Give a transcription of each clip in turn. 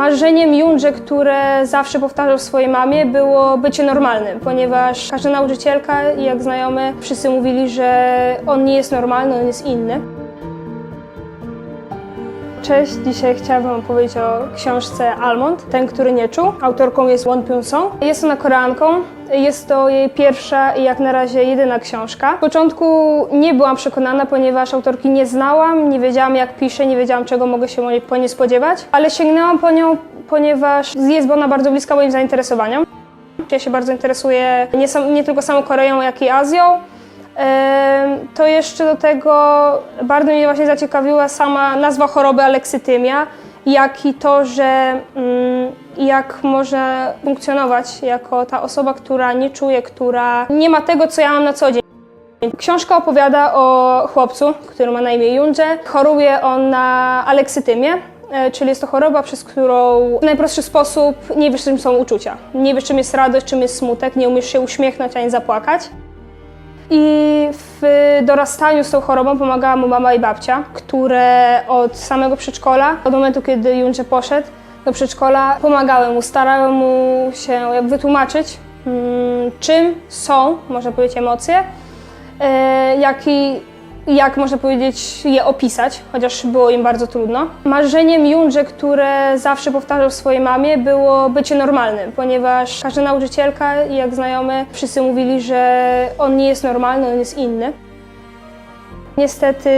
Marzeniem Jundże, które zawsze powtarzał swojej mamie, było bycie normalnym, ponieważ każda nauczycielka jak znajomy wszyscy mówili, że on nie jest normalny, on jest inny. Cześć, dzisiaj chciałabym opowiedzieć o książce Almond, ten, który nie czuł. Autorką jest Won Pyun Song. Jest ona Koreanką. Jest to jej pierwsza i jak na razie jedyna książka. W początku nie byłam przekonana, ponieważ autorki nie znałam, nie wiedziałam jak pisze, nie wiedziałam czego mogę się po niej spodziewać, ale sięgnęłam po nią, ponieważ jest ona bardzo bliska moim zainteresowaniom. Ja się bardzo interesuję nie, sam, nie tylko samą Koreą, jak i Azją. To jeszcze do tego bardzo mnie właśnie zaciekawiła sama nazwa choroby aleksytymia, jak i to, że mm, jak można funkcjonować jako ta osoba, która nie czuje, która nie ma tego, co ja mam na co dzień. Książka opowiada o chłopcu, który ma na imię Junże. Choruje on na aleksytymię, e, czyli jest to choroba, przez którą w najprostszy sposób nie wiesz, czym są uczucia. Nie wiesz, czym jest radość, czym jest smutek, nie umiesz się uśmiechnąć ani zapłakać. I w dorastaniu z tą chorobą pomagała mu mama i babcia, które od samego przedszkola, od momentu kiedy Junże poszedł do przedszkola, pomagały mu, starały mu się jakby wytłumaczyć, mm, czym są, można powiedzieć, emocje, e, jak można powiedzieć je opisać, chociaż było im bardzo trudno. Marzeniem Junże, które zawsze powtarzał swojej mamie, było bycie normalnym, ponieważ każda nauczycielka jak znajomy wszyscy mówili, że on nie jest normalny, on jest inny. Niestety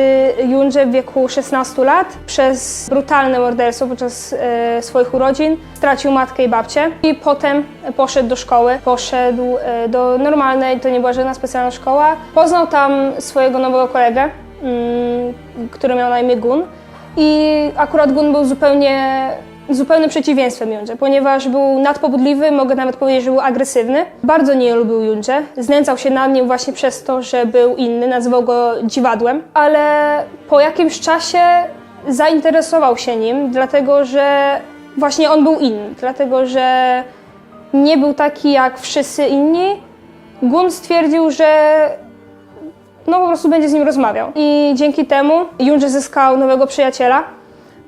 Junże w wieku 16 lat przez brutalne morderstwo podczas e, swoich urodzin stracił matkę i babcię i potem poszedł do szkoły, poszedł e, do normalnej, to nie była żadna specjalna szkoła. Poznał tam swojego nowego kolegę, mm, który miał na imię Gun i akurat Gun był zupełnie zupełnym przeciwieństwem Junże, ponieważ był nadpobudliwy, mogę nawet powiedzieć, że był agresywny. Bardzo nie lubił Junże, znęcał się nad nim właśnie przez to, że był inny, nazywał go dziwadłem, ale po jakimś czasie zainteresował się nim, dlatego że właśnie on był inny, dlatego że nie był taki jak wszyscy inni. Gun stwierdził, że no po prostu będzie z nim rozmawiał. I dzięki temu Junże zyskał nowego przyjaciela,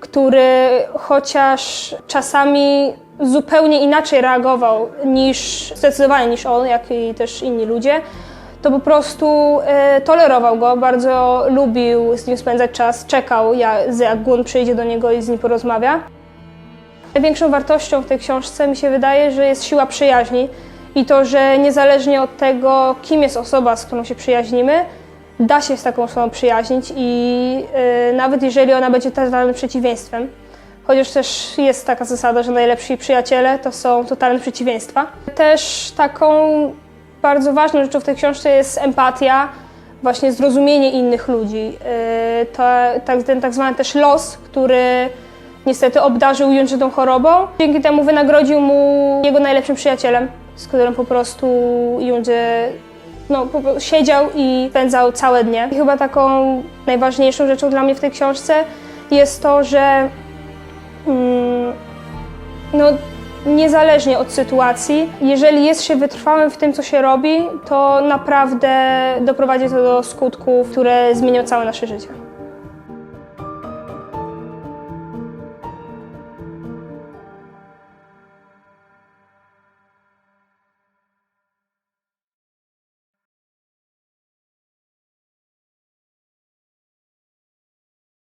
który chociaż czasami zupełnie inaczej reagował niż, zdecydowanie niż on, jak i też inni ludzie, to po prostu e, tolerował go, bardzo lubił z nim spędzać czas, czekał jak, jak Gun przyjdzie do niego i z nim porozmawia. Największą wartością w tej książce mi się wydaje, że jest siła przyjaźni i to, że niezależnie od tego, kim jest osoba, z którą się przyjaźnimy, da się z taką osobą przyjaźnić i y, nawet jeżeli ona będzie totalnym przeciwieństwem, chociaż też jest taka zasada, że najlepsi przyjaciele to są totalne przeciwieństwa. Też taką bardzo ważną rzeczą w tej książce jest empatia, właśnie zrozumienie innych ludzi. Y, to, tak, ten tak zwany też los, który niestety obdarzył Junży tą chorobą. Dzięki temu wynagrodził mu jego najlepszym przyjacielem, z którym po prostu Junży no, siedział i spędzał całe dnie. I chyba taką najważniejszą rzeczą dla mnie w tej książce jest to, że mm, no, niezależnie od sytuacji, jeżeli jest się wytrwałym w tym, co się robi, to naprawdę doprowadzi to do skutków, które zmienią całe nasze życie.